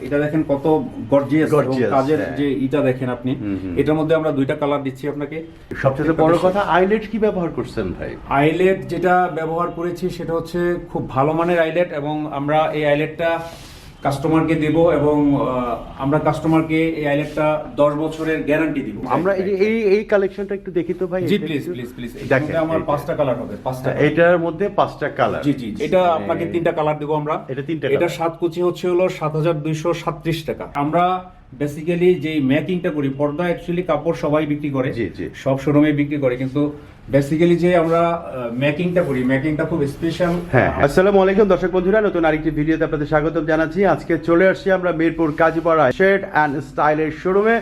এটা দেখেন কত গর্জিয়াস এবং কাজের হ্যাঁ। যে ইটা দেখেন আপনি এটার মধ্যে আমরা দুইটা কালার দিচ্ছি আপনাকে। সবচেয়ে বড় কথা আইলেট কি ব্যবহার করছেন ভাই? আইলেট যেটা ব্যবহার করেছি সেটা হচ্ছে খুব ভালো মানের আইলেট এবং আমরা এই আইলেটটা কাস্টমারকে দেব এবং আমরা কাস্টমারকে এই আইলেটটা দশ বছরের গ্যারান্টি দিব। আমরা এই এই এই কালেকশনটা একটু দেখি তো ভাই জি এটা প্লিজ প্লিজ প্লিজ দেখেন, আমার পাঁচটা কালার হবে পাঁচটা এটার মধ্যে পাঁচটা কালার জি জি। এটা আপনাকে তিনটা কালার দেব আমরা। এটা তিনটা এটা সাত কুচি হচ্ছে হলো সাত হাজার দুইশো সাত্রিশ টাকা। আমরা বেসিক্যালি যে মেকিংটা করি পর্দা অ্যাকচুয়ালি কাপড় সবাই বিক্রি করে। সব শোরুমে বিক্রি করে কিন্তু বেসিক্যালি যে আমরা মেকিংটা করি মেকিংটা খুব স্পেশাল হ্যাঁ আসসালামু আলাইকুম দর্শক বন্ধুরা নতুন আরেকটি ভিডিওতে আপনাদের স্বাগত জানাচ্ছি আজকে চলে আসছি আমরা মিরপুর কাজীপাড়া শেড অ্যান্ড স্টাইলের শোরুমে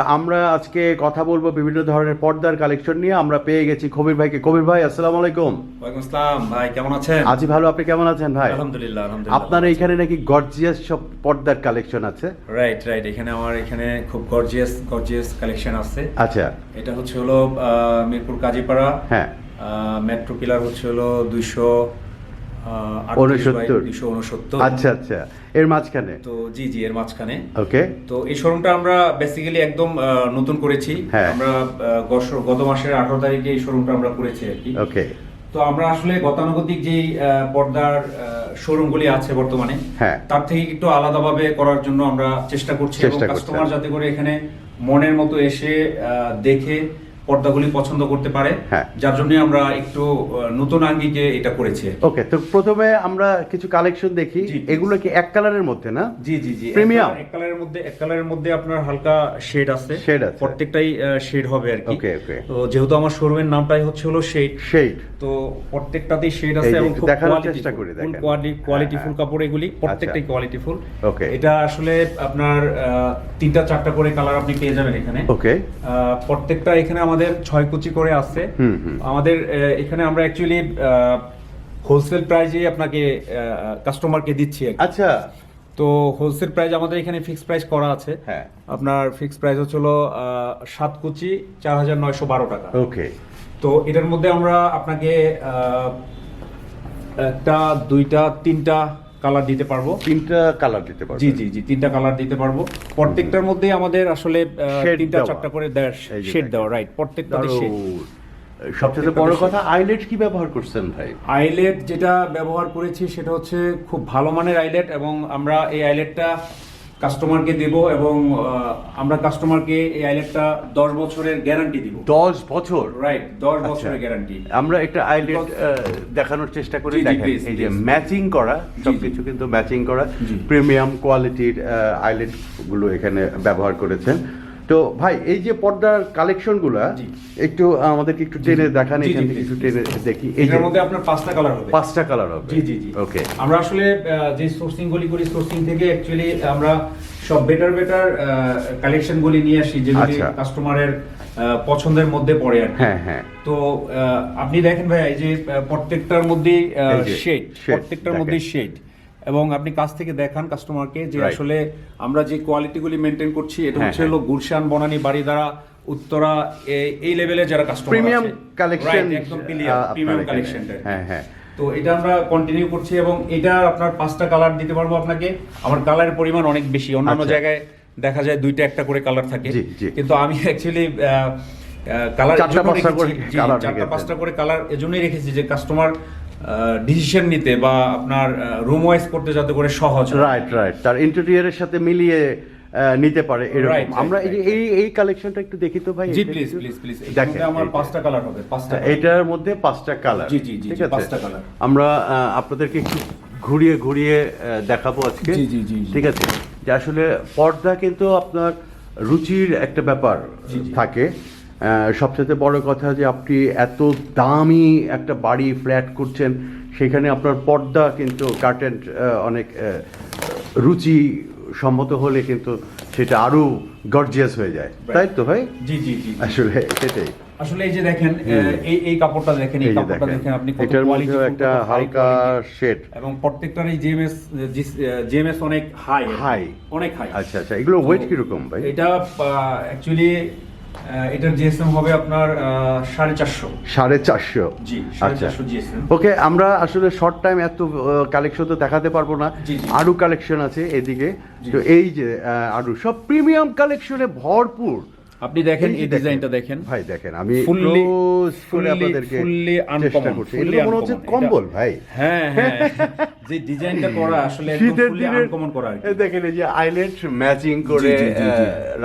আমরা আজকে কথা বলব বিভিন্ন ধরনের পর্দার কালেকশন নিয়ে। আমরা পেয়ে গেছি কবির ভাইকে। কবির ভাই আসসালামু আলাইকুম। ওয়ালাইকুম আসসালাম। ভাই কেমন আছেন? আজি ভালো আপনি কেমন আছেন ভাই? আলহামদুলিল্লাহ আলহামদুলিল্লাহ। আপনার এখানে নাকি গর্জিয়াস সব পর্দার কালেকশন আছে? রাইট রাইট এখানে আমার এখানে খুব গর্জিয়াস গর্জিয়াস কালেকশন আছে। আচ্ছা। এটা হচ্ছে হলো মিরপুর কাজীপাড়া। হ্যাঁ। মেট্রো পিলার হচ্ছে হলো দুইশো আচ্ছা আচ্ছা। এর মাঝখানে? তো জি জি এর মাঝখানে। ওকে। তো এই শোরুমটা আমরা বেসিক্যালি একদম নতুন করেছি। হ্যাঁ। আমরা গত- মাসের আঠারো তারিখে এই শোরুমটা আমরা করেছি আর কি। ওকে। তো আমরা আসলে গতানুগতিক যেই আহ, পর্দার শোরুমগুলি আছে বর্তমানে হ্যাঁ। তার থেকে একটু আলাদাভাবে করার জন্য আমরা চেষ্টা করছি এবং কাস্টমার যাতে করে এখানে মনের মতো এসে দেখে পর্দাগুলি পছন্দ করতে পারে। হ্যাঁ। যার জন্য আমরা একটু নতুন আঙ্গিকে এটা করেছি। ওকে তো প্রথমে আমরা কিছু কালেকশন দেখি। এগুলো কি এক কালারের মধ্যে না? জি জি জি। Premium? এক কালারের মধ্যে এক কালারের মধ্যে আপনার হালকা শেড আছে। Shade আছে। প্রত্যেকটাই শেড হবে আর কি। Okay, okay. তো যেহেতু আমার শোরুমের নামটাই হচ্ছে হলো শেড শেড তো প্রত্যেকটাতেই শেড আছে এবং খুব দেখানোর কোয়ালিটি চেষ্টা করি, দেখেন। কোয়ালিটি ফুল হ্যাঁ, কাপড় এগুলি প্রত্যেকটাই আচ্ছা। Quality full Okay. এটা আসলে আপনার তিনটা চারটা করে কালার আপনি পেয়ে যাবেন এখানে। ওকে আহ, প্রত্যেকটা এখানে আমাদের ছয় কুচি করে হুম, হুম। আমাদের এখানে আমরা অ্যাকচুয়ালি হোলসেল প্রাইজে আপনাকে কাস্টমারকে দিচ্ছি আচ্ছা। তো হোলসেল প্রাইস আমাদের এখানে ফিক্সড প্রাইস করা আছে। হ্যাঁ। আপনার ফিক্সড প্রাইস হচ্ছে হলো সাত কুচি চার হাজার নয়শো বারো টাকা। ওকে। তো এটার মধ্যে আমরা আপনাকে আহ, একটা দুইটা তিনটা কালার দিতে পারব। তিনটা কালার দিতে পারব। জি জি জি তিনটা কালার দিতে পারব। প্রত্যেকটার মধ্যে আমাদের আসলে তিনটা চারটা করে দেয় শেড দাও দেওয়া রাইট প্রত্যেকটা। শেড সবচেয়ে বড় কথা আইলেট কি ব্যবহার করছেন ভাই? আইলেট যেটা ব্যবহার করেছি সেটা হচ্ছে খুব ভালো মানের আইলেট এবং আমরা এই আইলেটটা কাস্টমারকে দেব এবং আমরা কাস্টমারকে এই আইলেটটা দশ বছরের গ্যারান্টি দিব। দশ বছর? রাইট দশ আচ্ছা। বছরের গ্যারান্টি আমরা একটা আইলেট দেখানোর চেষ্টা করি এই যে ম্যাচিং করা সবকিছু কিন্তু ম্যাচিং করা। প্রিমিয়াম কোয়ালিটির আইলেটগুলো এখানে ব্যবহার করেছেন। তো ভাই এই যে পর্দার কালেকশনগুলা একটু আমাদেরকে একটু টেনে দেখান এখান থেকে একটু টেনে দেখি। এই যে এটার মধ্যে আপনার পাঁচটা কালার হবে। পাঁচটা কালার হবে। জি জি জি। ওকে আমরা আসলে যে সোর্সিং গুলি করি সোর্সিং থেকে অ্যাকচুয়ালি আমরা সব বেটার বেটার কালেকশন গুলি নিয়ে আসি যেগুলি আচ্ছা। কাস্টমারের পছন্দের মধ্যে পড়ে আর কি। হ্যাঁ হ্যাঁ। তো আপনি দেখেন ভাই এই যে প্রত্যেকটার মধ্যেই এই শেড প্রত্যেকটার। মধ্যেই শেড এবং আপনি কাছ থেকে দেখান কাস্টমারকে যে আসলে আমরা যে কোয়ালিটিগুলি মেনটেন করছি এটা হ্যাঁ, হচ্ছে হলো গুলশান বনানী বাড়ি দ্বারা উত্তরা এই- লেভেলে যারা কাস্টমার প্রিমিয়াম কালেকশন একদম প্রিমিয়াম কালেকশন হ্যাঁ হ্যাঁ। তো এটা আমরা কন্টিনিউ করছি এবং এটা আপনার পাঁচটা কালার দিতে পারব আপনাকে। আমার কালারের পরিমাণ অনেক বেশি। অন্যান্য আচ্ছা। জায়গায় দেখা যায় দুইটা একটা করে কালার থাকে। কিন্তু আমি অ্যাকচুয়ালি কালার চারটা। পাঁচটা করে কালার এজন্যই রেখেছি যে কাস্টমার ডিসিশন নিতে বা আপনার রুম ওয়াইজ করতে যাতে করে সহজ রাইট রাইট তার ইন্টেরিয়রের সাথে মিলিয়ে নিতে পারে এরকম। আমরা এই এই এই কালেকশনটা একটু দেখি তো ভাই জি প্লিজ প্লিজ প্লিজ দেখেন, আমার পাঁচটা কালার হবে পাঁচটা এটার মধ্যে পাঁচটা কালার জি, জি, জি, ঠিক আছে? পাঁচটা colour। আমরা আপনাদেরকে একটু ঘুরিয়ে ঘুরিয়ে দেখাবো আজকে। জি, জি, জি। ঠিক আছে? যে আসলে পর্দা কিন্তু আপনার রুচির একটা ব্যাপার। থাকে। সবচেয়ে বড় কথা যে আপনি এত দামি একটা বাড়ি ফ্ল্যাট করছেন সেখানে আপনার পর্দা কিন্তু কার্টেন অনেক রুচি সম্মত হলে কিন্তু সেটা আরও গর্জিয়াস হয়ে যায়। তাই তো ভাই? জি জি জি। আসলে সেটাই। আসলে এই যে দেখেন এই এই কাপড়টা দেখেন এই কাপড়টা দেখেন আপনি কত মধ্যে একটা হালকা। শেড এবং প্রত্যেকটার এই জেএমএস জেএমএস অনেক হাই হাই অনেক হাই আচ্ছা আচ্ছা এগুলো ওয়েট কীরকম ভাই? এটা অ্যাকচুয়ালি এটার জিএসএম হবে আপনার সাড়ে চারশো। সাড়ে চারশো? জি আচ্ছা। ওকে আমরা আসলে শর্ট টাইম এত কালেকশন তো দেখাতে পারব না। জি, জি। আরও কালেকশন আছে এদিকে। তো এই যে আরও আরও সব প্রিমিয়াম কালেকশনে ভরপুর। আপনি দেখেন এই ডিজাইনটা দেখেন। ভাই দেখেন আমি করে আপনাদেরকে করছি। fully এটা মনে হচ্ছে কম্বল ভাই। হ্যাঁ হ্যাঁ যে ডিজাইনটা করা আসলে একদম দিনের uncommon করা আর দেখেন এই যে ম্যাচিং করে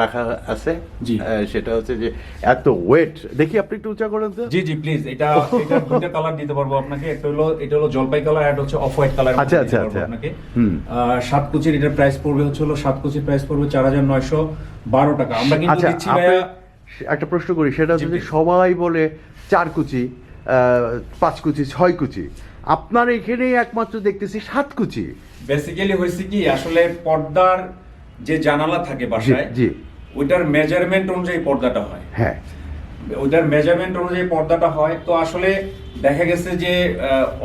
রাখা আছে। জি। সেটা হচ্ছে যে এত ওয়েট দেখি আপনি একটু উঁচা করেন তো। জি জি প্লিজ এটা এটা দুইটা কালার দিতে পারব আপনাকে। একটা হলো এটা হলো জলপাই কালার আর হচ্ছে অফ হোয়াইট কালার আচ্ছা, আচ্ছা, আচ্ছা। আপনাকে। সাত কুচির এটার প্রাইস পড়বে হচ্ছে হলো সাত কুচির প্রাইস পড়বে চার হাজার নয়শো। বারো টাকা। আমরা কিন্তু আচ্ছা দিচ্ছি ভাইয়া একটা প্রশ্ন করি সেটা যদি সবাই বলে চার কুচি পাঁচ কুচি ছয় কুচি আপনার এখানেই একমাত্র দেখতেছি সাত কুচি। বেসিক্যালি হয়েছে কি আসলে পর্দার যে জানালা থাকে বাসায় জি। ওইটার মেজারমেন্ট অনুযায়ী পর্দাটা হয়। হ্যাঁ। ওইটার মেজারমেন্ট অনুযায়ী পর্দাটা হয়। তো আসলে দেখা গেছে যে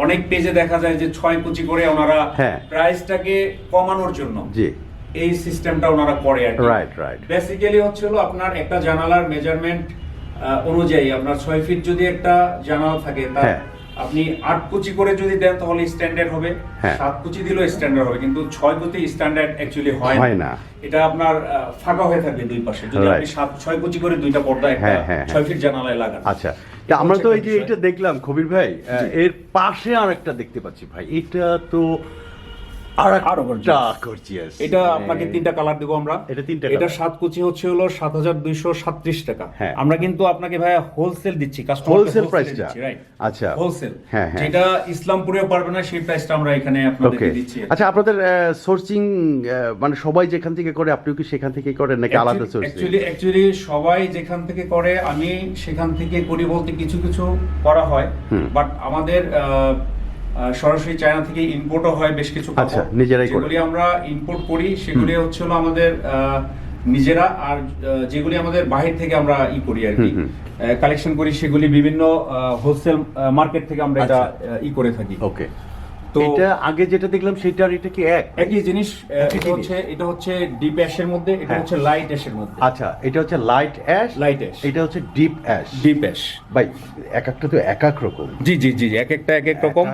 অনেক পেজে দেখা যায় যে ছয় কুচি করে ওনারা হ্যাঁ। প্রাইসটাকে কমানোর জন্য। জি। এই সিস্টেমটা ওনারা করে আর Right, right. বেসিক্যালি হচ্ছে হলো আপনার একটা জানালার মেজারমেন্ট অনুযায়ী আপনার ছয় ফিট যদি একটা জানালা থাকে তা হ্যাঁ। আপনি আট কুচি করে যদি দেন তাহলে স্ট্যান্ডার্ড হবে হ্যাঁ। সাত কুচি দিলেও স্ট্যান্ডার্ড হবে কিন্তু ছয় কুচি স্ট্যান্ডার্ড অ্যাকচুয়ালি হয় না। এটা আপনার ফাঁকা হয়ে থাকবে দুই পাশে যদি আপনি. সাত ছয় কুচি করে দুইটা পর্দা একটা হ্যাঁ, ছয় ফিট জানালায় লাগান আচ্ছা আমরা তো এই যে এটা দেখলাম কবির ভাই এর পাশে আর একটা দেখতে পাচ্ছি ভাই এটা তো আর আরও একটা এটা মানে- আপনাকে তিনটা কালার দেবো আমরা। এটা তিনটা এটা সাত কুচি হচ্ছে হলো সাত হাজার দুইশো সাতত্রিশ টাকা। হ্যাঁ। আমরা কিন্তু আপনাকে ভাইয়া হোলসেল দিচ্ছি? আচ্ছা। হোলসেল হ্যাঁ, হ্যাঁ। যেটা ইসলামপুরেও পারবে না সেই প্রাইসটা আমরা এখানে আপনাদেরকে দিচ্ছি। আচ্ছা আপনাদের সোর্সিং মানে সবাই যেখান থেকে করে আপনিও কি সেখান থেকে করেন নাকি আলাদা সোর্সিং অ্যাকচুয়ালি অ্যাকচুয়ালি সবাই যেখান থেকে করে আমি সেখান থেকে করি বলতে কিছু কিছু করা হয়। বাট আমাদের সরাসরি চায়না থেকে ইম্পোর্টও হয় বেশ কিছু। আচ্ছা, নিজেরাই যেগুলি আমরা ইম্পোর্ট করি সেগুলি হচ্ছে হলো আমাদের আহ, নিজেরা আর যেগুলি আমাদের বাহির থেকে আমরা ই করি আর কি। কালেকশন করি সেগুলি বিভিন্ন হোলসেল মার্কেট থেকে আমরা এটা আচ্ছা। ই করে থাকি ওকে তো এটা আগে যেটা দেখলাম সেটা আর এটা কি এক একই জিনিস এটা হচ্ছে এটা হচ্ছে ডিপ অ্যাশের মধ্যে এটা হ্যাঁ। হচ্ছে লাইট অ্যাশের মধ্যে আচ্ছা এটা হচ্ছে লাইট অ্যাশ Light ash। এটা হচ্ছে ডিপ অ্যাশ ডিপ অ্যাশ ভাই এক একটা তো এক এক রকম জি জি জি এক একটা এক এক রকম।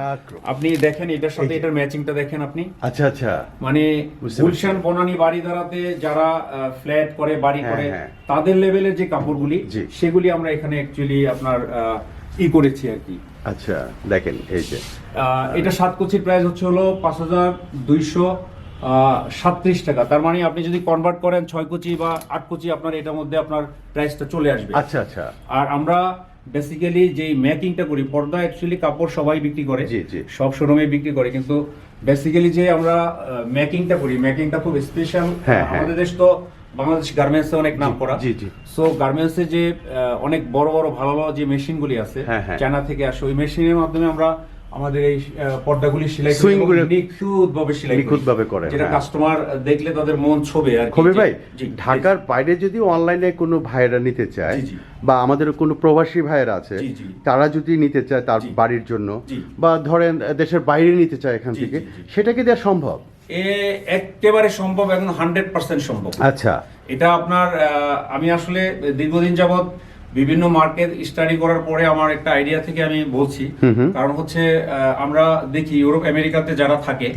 আপনি দেখেন এটার সাথে। এটার ম্যাচিংটা দেখেন আপনি আচ্ছা আচ্ছা মানে গুলশান বনানী বাড়ি ধারাতে যারা ফ্ল্যাট করে বাড়ি হ্যাঁ, করে হ্যাঁ। তাদের লেভেলের যে কাপড়গুলি। সেগুলি আমরা এখানে অ্যাকচুয়ালি আপনার আহ, ই করেছি আর কি। আচ্ছা দেখেন এই যে। এটা সাত কুচির প্রাইস হচ্ছে হলো পাঁচ হাজার দুইশো সাতত্রিশ টাকা। তার মানে আপনি যদি কনভার্ট করেন ছয় কোচি বা আট কোচি আপনার এটার মধ্যে আপনার প্রাইসটা চলে আসবে। আচ্ছা আচ্ছা। আর আমরা বেসিক্যালি যে মেকিংটা করি পর্দা অ্যাকচুয়ালি কাপড় সবাই বিক্রি করে। সব শোরুমে বিক্রি করে। কিন্তু বেসিক্যালি যে আমরা মেকিংটা করি মেকিংটা খুব স্পেশাল হ্যাঁ, হ্যাঁ। আমাদের দেশ তো বাংলাদেশ গার্মেন্টসে অনেক নাম করা জি, জি। সো গার্মেন্টসে যে অনেক বড় বড় ভালো ভালো যে মেশিনগুলি আছে হ্যাঁ, হ্যাঁ। চায়না থেকে আসে ওই মেশিনের মাধ্যমে আমরা আমাদের এই পর্দাগুলি সেলাই নিখুঁতভাবে সেলাই করি। নিখুঁতভাবে যেটা হ্যাঁ। কাস্টমার দেখলে তাদের মন ছবে আর কি। ভাই ঢাকার বাইরে যদি অনলাইনে কোনো ভাইয়েরা নিতে চায়। বা আমাদের কোনো প্রবাসী ভাইয়েরা আছে। তারা যদি নিতে চায় তার বাড়ির জন্য বা ধরেন দেশের বাইরে নিতে চায় এখান থেকে। সেটা কি দেওয়া সম্ভব এ একেবারে সম্ভব এখন হান্ড্রেড পার্সেন্ট সম্ভব আচ্ছা এটা আপনার আমি আসলে দীর্ঘদিন যাবৎ বিভিন্ন মার্কেট স্টাডি করার পরে আমার একটা আইডিয়া থেকে আমি বলছি। কারণ হচ্ছে আমরা দেখি ইউরোপ আমেরিকাতে যারা থাকে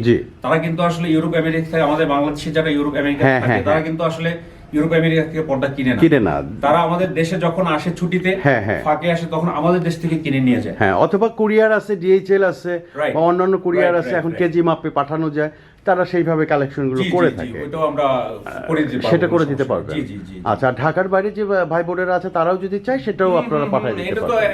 তারা কিন্তু আসলে ইউরোপ আমেরিকা থেকে আমাদের বাংলাদেশে যারা ইউরোপ আমেরিকা হ্যাঁ, থাকে হ্যাঁ, তারা হ্যাঁ। কিন্তু আসলে ইউরোপ আমেরিকা থেকে পর্দা কিনে না কিনে না তারা আমাদের দেশে যখন আসে ছুটিতে হ্যাঁ, হ্যাঁ। ফাঁকে আসে তখন আমাদের দেশ থেকে কিনে নিয়ে যায় হ্যাঁ অথবা কুরিয়ার আছে ডিএইচএল আছে. বা অন্যান্য কুরিয়ার আছে এখন কেজি মাপে পাঠানো যায় তারা সেইভাবে কালেকশনগুলো জি, জি, করে থাকে। করে দিতে পারব সেটা করে দিতে জি আচ্ছা ঢাকার বাইরে যে ভাই বোনেরা আছে তারাও যদি চায় সেটাও আপনারা পাঠাই দিতে পারবেন।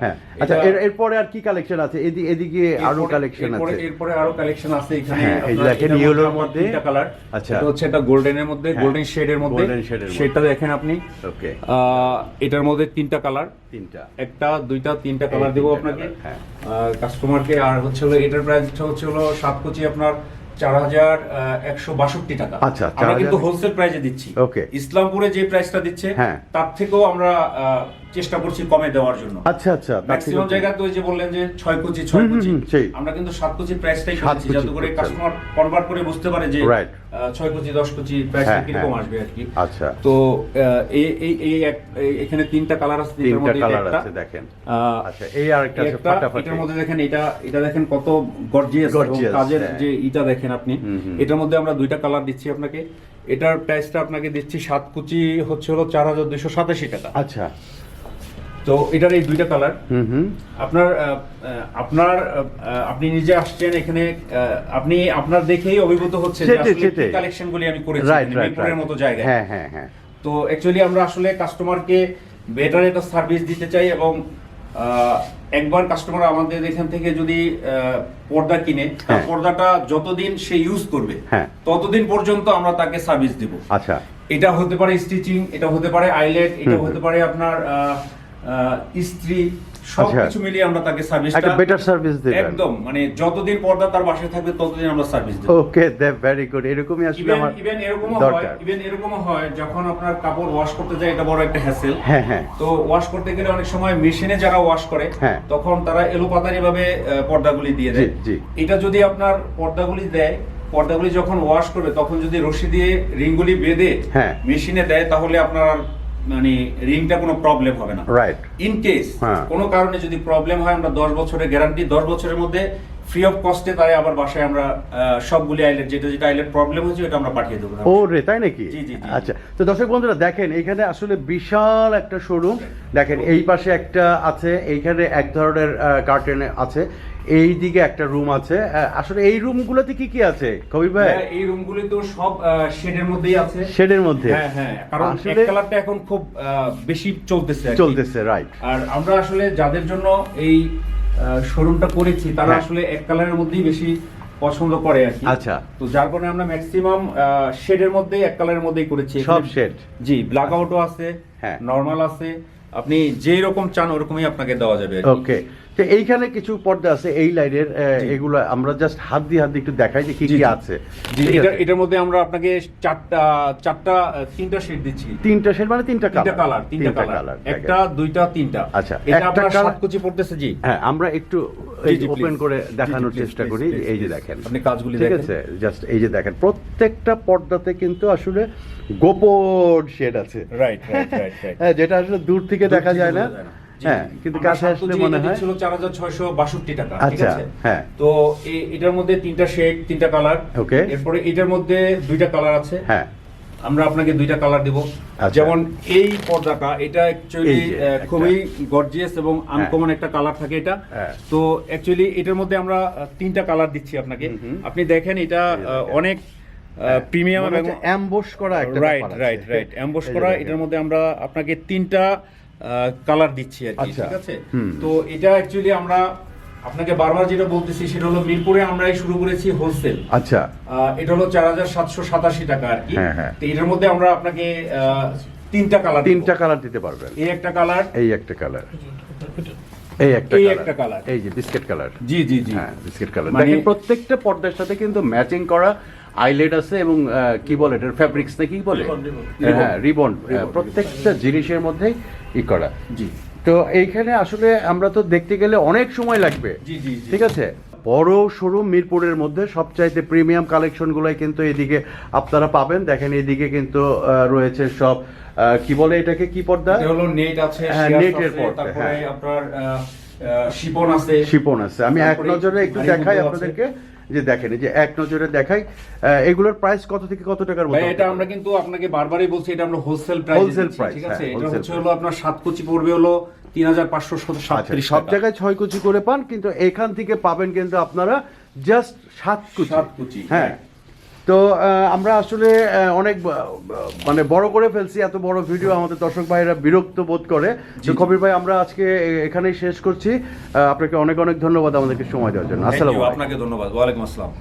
হ্যাঁ। আচ্ছা এরপরে আর কি কালেকশন আছে? এদি- এদিকে আরও কালেকশন আছে। এরপরে আরও কালেকশন আছে এখানে। হ্যাঁ, দেখেন এটার yellow র আপনার মধ্যে। কালার আচ্ছা। এটা হচ্ছে একটা গোল্ডেনের মধ্যে হ্যাঁ, গোল্ডেন শেডের মধ্যে। সেটা দেখেন আপনি। ওকে এটার মধ্যে তিনটা কালার তিনটা। একটা দুইটা তিনটা কালার দেবো আপনাকে। হ্যাঁ। কাস্টমারকে আর হচ্ছে এটার প্রাইসটা হচ্ছে হলো সাত কুচি আপনার চার হাজার একশো বাষট্টি টাকা। আচ্ছা, আমরা কিন্তু হোলসেল প্রাইসে দিচ্ছি। ওকে ইসলামপুরে যে প্রাইসটা দিচ্ছে হ্যাঁ। তার থেকেও আমরা আহ, চেষ্টা করছি কমে দেওয়ার জন্য। আচ্ছা আচ্ছা ম্যাক্সিমাম কম। জায়গায় তো ওই যে বললেন যে ছয় কুচি ছয় কুচি। আমরা কিন্তু সাত কুচি প্রাইসটাই করেছি যাতে করে কাস্টমার কনভার্ট করে বুঝতে পারে যে ছয় কুচি দশ কুচি প্রাইসটা হ্যাঁ, কীরকম হ্যাঁ। আসবে আর কি। আচ্ছা। তো এই এই এই এখানে তিনটা কালার আছে তিনটার তিনটা মধ্যে কালার আছে দেখেন। আচ্ছা এই আরেকটা আছে ফাটাফাটি এটার মধ্যে দেখেন এটা এটা দেখেন কত গর্জিয়াস কাজের হ্যাঁ। যে ইটা দেখেন আপনি। এটার মধ্যে আমরা দুইটা কালার দিচ্ছি আপনাকে। এটার প্রাইসটা আপনাকে দিচ্ছি সাত কুচি হচ্ছে হলো চার হাজার দুইশো সাতাশি টাকা। আচ্ছা। তো এটার এই দুইটা কালার আপনার আপনার আপনি নিজে আসছেন এখানে আপনি আপনার দেখেই অভিভূত হচ্ছে। কালেকশন গুলি আমি করেছি মিরপুরের মতো জায়গায়। হ্যাঁ হ্যাঁ হ্যাঁ। তো অ্যাকচুয়ালি আমরা আসলে কাস্টমারকে বেটার একটা সার্ভিস দিতে চাই এবং একবার কাস্টমার আমাদের এখান থেকে যদি পর্দা কিনে হ্যাঁ। পর্দাটা যতদিন সে ইউজ করবে হ্যাঁ। ততদিন পর্যন্ত আমরা তাকে সার্ভিস দিব। আচ্ছা। এটা হতে পারে স্টিচিং এটা হতে পারে আইলেট এটা হতে পারে আপনার আহ, সব আচ্ছা। কিছু মিলিয়ে আমরা তাকে সার্ভিস একটা better service দিবেন। একদম মানে যতদিন পর্দা তার বাসায় থাকবে ততদিন আমরা সার্ভিস দেব ওকে ভেরি গুড এরকমই আসলে আমার ইভেন এরকমও হয় ইভেন এরকমও হয় যখন আপনার কাপড় ওয়াশ করতে যায় এটা বড় একটা হ্যাসেল হ্যাঁ হ্যাঁ তো ওয়াশ করতে গেলে অনেক সময় মেশিনে যারা ওয়াশ করে হ্যাঁ। তখন তারা এলোপাতারি ভাবে পর্দাগুলি দিয়ে দেয়। এটা যদি আপনার পর্দাগুলি দেয় পর্দাগুলি যখন ওয়াশ করবে তখন যদি রশি দিয়ে রিংগুলি বেঁধে হ্যাঁ। মেশিনে দেয় তাহলে আপনার মানে রিংটা কোনো প্রবলেম হবে না। Right in case. কোনো কারণে যদি প্রবলেম হয় আমরা দশ বছরের গ্যারান্টি দশ বছরের মধ্যে ফ্রি অফ কস্টে তাই আবার বাসায় আমরা সবগুলি আইলেট যেটা যেটা আইলেট প্রবলেম হয়েছে ওটা আমরা পাঠিয়ে দেবো। ও রে তাই নাকি? জি, জি, জি। আচ্ছা তো দর্শক বন্ধুরা দেখেন এখানে আসলে বিশাল একটা শোরুম দেখেন এই পাশে একটা আছে এইখানে এক ধরনের কার্টেন আছে। এই দিকে একটা রুম আছে। আসলে এই রুমগুলোতে কি কি আছে কবির ভাই? হ্যাঁ, এই রুমগুলি তো সব শেডের মধ্যেই আছে। শেডের মধ্যে? হ্যাঁ হ্যাঁ কারণ এক কালারটা এখন খুব বেশি চলতেছে চলতেছে রাইট আর আমরা আসলে যাদের জন্য এই শোরুমটা করেছি তারা হ্যাঁ। আসলে এক কালারের মধ্যেই বেশি পছন্দ করে আর কি। আচ্ছা। তো যার কারণে আমরা ম্যাক্সিমাম শেডের মধ্যে এক কালারের মধ্যেই করেছি। সব শেড জি ব্ল্যাক আউটও আছে হ্যাঁ। নর্মাল আছে। আপনি যেই রকম চান ওরকমই আপনাকে দেওয়া যাবে ওকে তো এইখানে কিছু পর্দা আছে এই লাইনের এগুলো আমরা জাস্ট হাত দিয়ে হাত দিয়ে একটু দেখাই যে কি কি আছে? এটার মধ্যে আমরা আপনাকে চারটা চারটা তিনটা শেড দিচ্ছি। তিনটা শেড মানে তিনটা তিনটা কালার কালার তিনটা কালার একটা দুইটা তিনটা। আচ্ছা, এটা একটা আপনার সাত কুচি পড়তেছে জি। হ্যাঁ আমরা একটু জি, জি, ওপেন করে দেখানোর চেষ্টা করি এই যে দেখেন। আপনি কাজগুলি ঠিক দেখেন। আছে? জাস্ট এই যে দেখেন প্রত্যেকটা পর্দাতে কিন্তু আসলে গোপন শেড আছে। রাইট রাইট রাইট হ্যাঁ যেটা আসলে দূর থেকে দেখা যায় না। হ্যাঁ কিন্তু কাছে আসলে মনে হয় দিচ্ছিল 4662 টাকা ঠিক আচ্ছা, আছে? হ্যাঁ। তো এটার মধ্যে তিনটা শেড তিনটা কালার। Okay. এরপরে এটার মধ্যে দুইটা কালার আছে। হ্যাঁ। আমরা আপনাকে দুইটা কালার দিব। আচ্ছা। যেমন এই পর্দাটা এটা অ্যাকচুয়ালি একটা। খুবই গর্জিয়াস এবং আনকমন একটা কালার থাকে এটা। হ্যাঁ। তো অ্যাকচুয়ালি এটার মধ্যে আমরা তিনটা কালার দিচ্ছি আপনাকে। আপনি দেখেন এটা অনেক প্রিমিয়াম এবং অ্যাম্বুশ করা একটা রাইট রাইট রাইট অ্যাম্বস করা। এটার মধ্যে আমরা আপনাকে তিনটা কালার দিচ্ছি আর কি আচ্ছা। ঠিক আছে? তো এটা অ্যাকচুয়ালি আমরা আপনাকে বারবার যেটা বলতেছি সেটা হলো মিরপুরে আমরাই শুরু করেছি হোলসেল আচ্ছা। এটা হলো চার হাজার সাতশো সাতাশি টাকা আর কি। হ্যাঁ, হ্যাঁ। তো এটার মধ্যে আমরা আপনাকে তিনটা কালার তিনটা কালার দিতে পারবেন। এই একটা কালার এই একটা কালার এই একটা এই একটা কালার এই যে বিস্কিট কালার জি জি জি। হ্যাঁ বিস্কিট কালার মানে- দেখেন প্রত্যেকটা পর্দার সাথে কিন্তু ম্যাচিং করা আইলেট আছে এবং কি বলে এটার ফ্যাব্রিক্স না কি বলে. হ্যাঁ রিবন প্রত্যেকটা জিনিসের মধ্যেই ই করা। জি। তো এইখানে আসলে আমরা তো দেখতে গেলে অনেক সময় লাগবে। ঠিক আছে? বড় শোরুম মিরপুরের মধ্যে সবচাইতে প্রিমিয়াম কালেকশনগুলোই কিন্তু এদিকে আপনারা পাবেন। দেখেন এদিকে কিন্তু রয়েছে সব কি বলে এটাকে কি পর্দা? হলো নেট আছে হ্যাঁ, নেটের পর্দা, তারপরে হ্যাঁ। আপনার শিপন আছে। শিপন আছে। আমি এক নজরে একটু দেখাই আপনাদেরকে। যে দেখেন যে এক নজরে দেখাই এগুলোর প্রাইস কত থেকে কত টাকার মধ্যে এটা আমরা কিন্তু আপনাকে বারবারই বলছি এটা আমরা হোলসেল প্রাইস হোলসেল প্রাইস ঠিক আছে? হ্যাঁ, এটা হচ্ছে হলো আপনার সাত কুচি পড়বে হলো তিন হাজার পাঁচশো আচ্ছা সাতত্রিশ সব জায়গায় ছয় কুচি করে পান কিন্তু এখান থেকে পাবেন কিন্তু আপনারা জাস্ট সাত কুচি। সাত কুচি, হ্যাঁ হ্যাঁ। তো আহ, আমরা আসলে আহ, অনেক মানে বড় করে ফেলছি এত বড় ভিডিও আমাদের দর্শক ভাইরা বিরক্ত বোধ করে। তো। কবির ভাই আমরা আজকে এখানেই শেষ করছি। আপনাকে অনেক অনেক ধন্যবাদ আমাদেরকে সময় দেওয়ার জন্য। আসসালাম আপনাকে ধন্যবাদ। ওয়ালাইকুম আসসালাম।